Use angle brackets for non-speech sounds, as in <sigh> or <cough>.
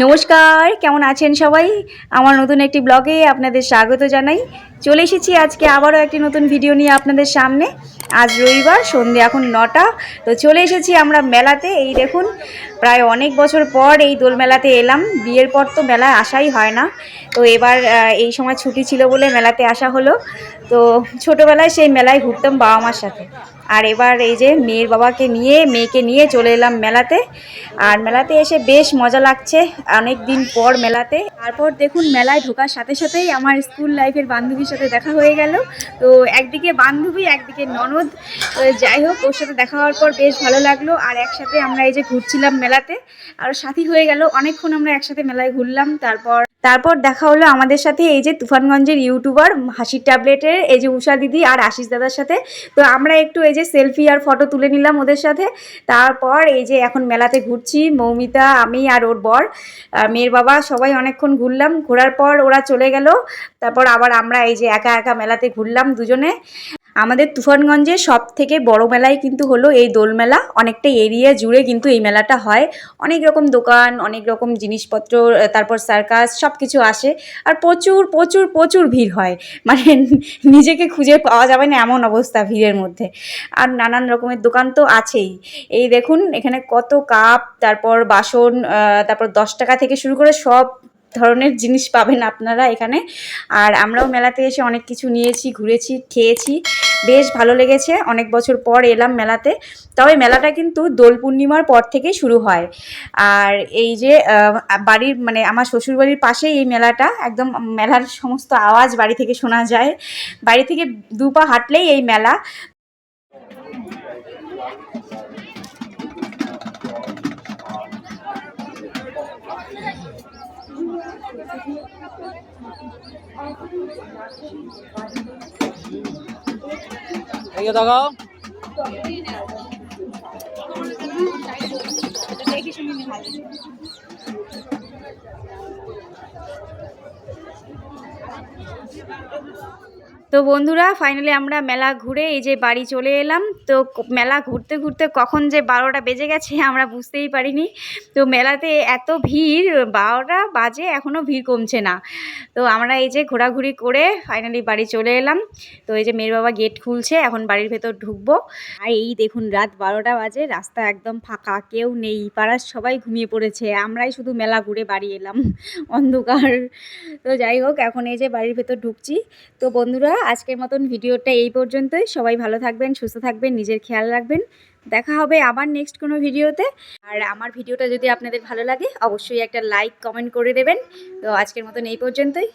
নমস্কার, কেমন আছেন সবাই? আমার নতুন একটি ব্লগে আপনাদের স্বাগত জানাই। চলে এসেছি আজকে আবারও একটি নতুন ভিডিও নিয়ে আপনাদের সামনে। আজ রবিবার, সন্ধে এখন নটা। তো চলে এসেছি আমরা মেলাতে। এই দেখুন, প্রায় অনেক বছর পর এই দোল মেলাতে এলাম। বিয়ের পর তো মেলায় আসাই হয় না। তো এবার এই সময় ছুটি ছিল বলে মেলাতে আসা হলো। তো ছোটোবেলায় সেই মেলায় ঘুরতাম বাবা মার সাথে। আর এবার এই যে মেয়ের বাবাকে নিয়ে, মেয়েকে নিয়ে চলে এলাম মেলাতে। আর মেলাতে এসে বেশ মজা লাগছে অনেক দিন পর মেলাতে। তারপর দেখুন মেলায় ঢোকার সাথে সাথেই আমার স্কুল লাইফের বান্ধবীর সাথে দেখা হয়ে গেল। তো একদিকে বান্ধবী, একদিকে ননদ। যাই হোক, ওর সাথে দেখা হওয়ার পর বেশ ভালো লাগল। আর একসাথে আমরা এই যে ঘুরছিলাম মেলাতে। আর সাথী হয়ে গেল। অনেকক্ষণ আমরা একসাথে মেলায় ঘুরলাম। তারপর তারপর দেখা হলো আমাদের সাথে এই যে তুফানগঞ্জের ইউটিউবার হাসির ট্যাবলেটের, এই যে উষা দিদি আর আশিস দাদার সাথে। তো আমরা একটু এই যে সেলফি আর ফটো তুলে নিলাম ওদের সাথে। তারপর এই যে এখন মেলাতে ঘুরছি, মৌমিতা, আমি আর ওর বর। মেয়ের বাবা, সবাই অনেকক্ষণ ঘুরলাম। ঘোরার পর ওরা চলে গেল। তারপর আবার আমরা এই যে একা একা মেলাতে ঘুরলাম দুজনে। আমাদের তুফানগঞ্জে সব থেকে বড় মেলাই কিন্তু হলো এই দোল মেলা। অনেকটা এরিয়া জুড়ে কিন্তু এই মেলাটা হয়। অনেক রকম দোকান, অনেক রকম জিনিসপত্র তারপর সার্কাস সব কিছু আসে। আর প্রচুর প্রচুর প্রচুর ভিড় হয়। মানে <laughs> নিজেকে খুঁজে পাওয়া যাবে না এমন অবস্থা ভিড়ের মধ্যে। আর নানান রকমের দোকান তো আছেই। এই দেখুন, এখানে কত কাপ, তারপর বাসন তারপর দশ টাকা থেকে শুরু করে সব ধরনের জিনিস পাবেন আপনারা এখানে। আর আমরাও মেলাতে এসে অনেক কিছু নিয়েছি, ঘুরেছি, খেয়েছি। বেশ ভালো লেগেছে। অনেক বছর পর এলাম মেলাতে। তবে মেলাটা কিন্তু দোল পূর্ণিমার পর থেকে শুরু হয়। আর এই যে বাড়ির মানে আমার শ্বশুরবাড়ির পাশেই এই মেলাটা। একদম মেলার সমস্ত আওয়াজ বাড়ি থেকে শোনা যায়। বাড়ি থেকে দুপা হাঁটলেই এই মেলা। এদিকে তাকাও তো বন্ধুরা ফাইনালি আমরা মেলা ঘুরে এই যে বাড়ি চলে এলাম। তো মেলা ঘুরতে ঘুরতে কখন যে বারোটা বেজে গেছে আমরা বুঝতেই পারিনি। তো মেলাতে এত ভিড়, বারোটা বাজে এখনও ভিড় কমছে না। তো আমরা এই যে ঘোরাঘুরি করে ফাইনালি বাড়ি চলে এলাম। তো এই যে মেয়ের বাবা গেট খুলছে, এখন বাড়ির ভেতর ঢুকবো। আর এই দেখুন, রাত বারোটা বাজে, রাস্তা একদম ফাঁকা, কেউ নেই, পাড়ার সবাই ঘুমিয়ে পড়েছে। আমরাই শুধু মেলা ঘুরে বাড়ি এলাম। অন্ধকার। তো যাই হোক, এখন এই যে বাড়ির ভেতর ঢুকছি। তো বন্ধুরা, আজকের মতন ভিডিওটা এই পর্যন্তই। সবাই ভালো থাকবেন, সুস্থ থাকবেন, নিজের খেয়াল রাখবেন। দেখা হবে আবার নেক্সট কোনো ভিডিওতে। আর আমার ভিডিওটা যদি আপনাদের ভালো লাগে, অবশ্যই একটা লাইক কমেন্ট করে দেবেন। তো আজকের মতন এই পর্যন্তই।